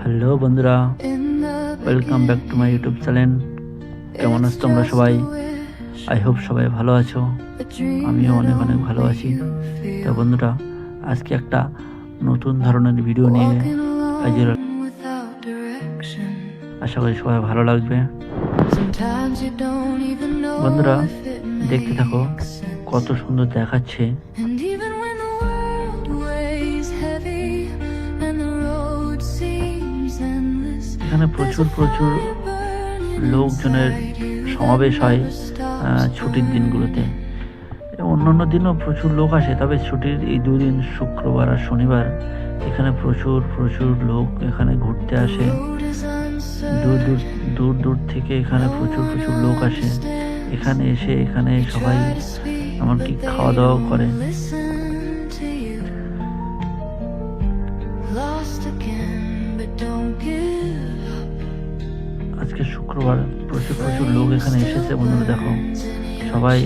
Hello বন্ধুরা welcome back to my YouTube channel কেমন আছো তোমরা সবাই? আই হোপ সবাই ভালো আছো। আমিও অনেক অনেক ভালো আছি। তো বন্ধুরা, আজকে একটা নতুন ধরনের ভিডিও নিয়ে হাজির আশা করি সবাই ভালো লাগবে। বন্ধুরা, দেখতে থাকো, কত সুন্দর দেখাচ্ছে। এখানে প্রচুর প্রচুর লোকজনের সমাবেশ হয় ছুটির দিনগুলোতে। অন্যান্য দিনও প্রচুর লোক আসে, তবে ছুটির এই দুদিন, শুক্রবার আর শনিবার, এখানে প্রচুর প্রচুর লোক এখানে ঘুরতে আসে. দূর দূর দূর দূর থেকে এখানে প্রচুর প্রচুর লোক আসে। এখানে এসে, এখানে সবাই এমনকি খাওয়া দাওয়াও করে। শুক্রবার প্রচুর প্রচুর লোক এখানে এসেছে। বন্ধুরা, দেখো, সবাই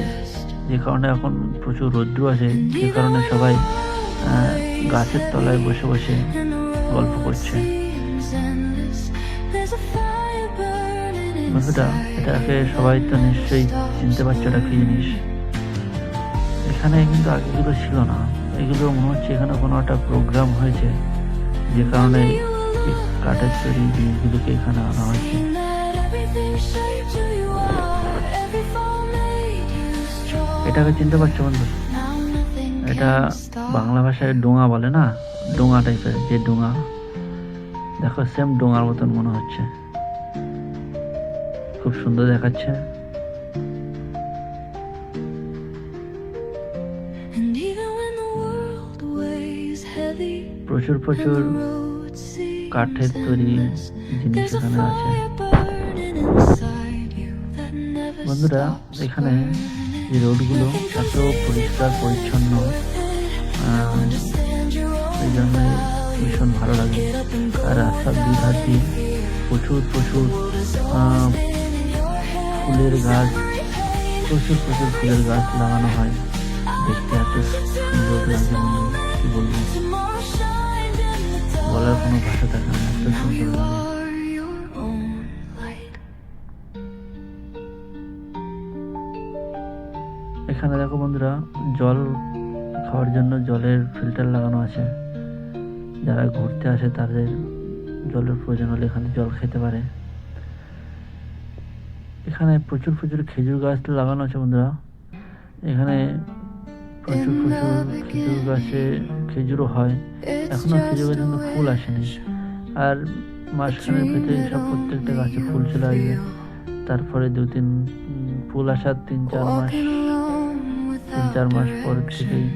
যে কারণে এখন প্রচুর রৌদ্র আছে, যে কারণে সবাই গাছের তলায় বসে বসে গল্প করছে। inside. এটাকে সবাই তো নিশ্চয়ই চিনতে পারছ এটা কি জিনিস। এখানে কিন্তু আগেগুলো ছিল না। এগুলো মনে হচ্ছে এখানে কোনো একটা প্রোগ্রাম হয়েছে, যে কারণে কাঠের তৈরি জিনিসগুলোকে এখানে আনা হয়েছে। এটাকে চিনতে পারছ বন্ধু? এটা বাংলা ভাষায় ডোঙা বলে না? ডোঙা টাইপের যে ডোঙা। দেখো সেম ডোঙার মতন মনে হচ্ছে। খুব সুন্দর দেখাচ্ছে। প্রচুর প্রচুর কাঠের তৈরি জিনিস এখানে আছে। বন্ধুরা এখানে যে রোডগুলো এত পরিষ্কার, পরিচ্ছন্ন এই জন্য ভীষণ ভালো লাগে। আর রাস্তার দুই ধার দিয়ে প্রচুর প্রচুর ফুলের গাছ, প্রচুর প্রচুর ফুলের গাছ লাগানো হয়। দেখতে এত সুন্দর লাগে কি বলব. বলার কোনো ভাষা থাকে না, এত সুন্দর লাগে। বন্ধুরা, জল খাওয়ার জন্য জলের ফিল্টার লাগানো আছে। যারা ঘুরতে আসে তাদের জলের প্রয়োজন হলে এখানে জল খেতে পারে। এখানে প্রচুর প্রচুর খেজুর গাছ লাগানো আছে বন্ধুরা। এখানে প্রচুর প্রচুর খেজুর গাছে খেজুরও হয়। It's এখনও খেজুর গাছে কিন্তু ফুল আসেনি। আর মাঝখানের ভিতরে সব প্রত্যেকটা গাছে ফুল চলে আসবে। তারপরে দু তিন ফুল আসার তিন চার মাস তিন চার মাস পর. থেকেই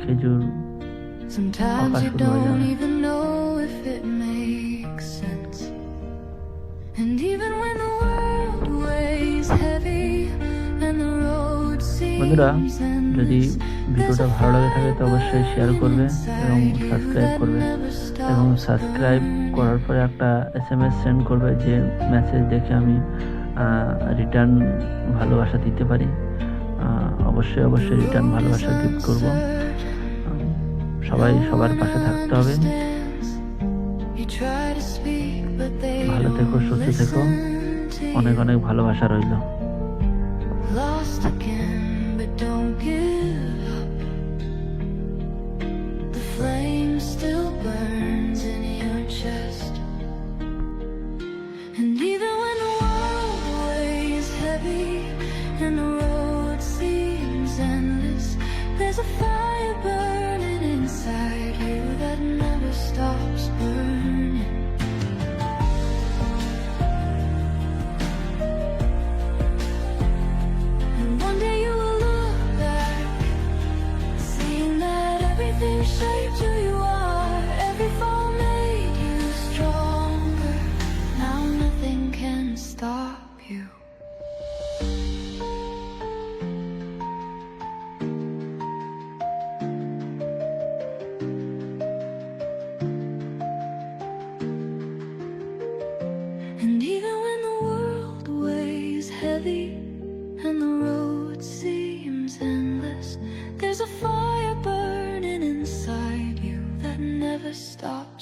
খেজুর শুরু হয়ে যাবে। বন্ধুরা যদি ভিডিওটা ভালো লাগে থাকে তো অবশ্যই শেয়ার করবে এবং সাবস্ক্রাইব করবে এবং সাবস্ক্রাইব করার পরে একটা এস এম এস সেন্ড করবে যে মেসেজ দেখে আমি রিটার্ন ভালোবাসা দিতে পারি অবশ্যই অবশ্যই রিটার্ন ভালোবাসা গিফট করব। সবাই সবার পাশে থাকতে হবে। ভালো থেকো, সুস্থ থেকো। অনেক অনেক ভালোবাসা রইল। And the world weighs heavy, and the there's a fire.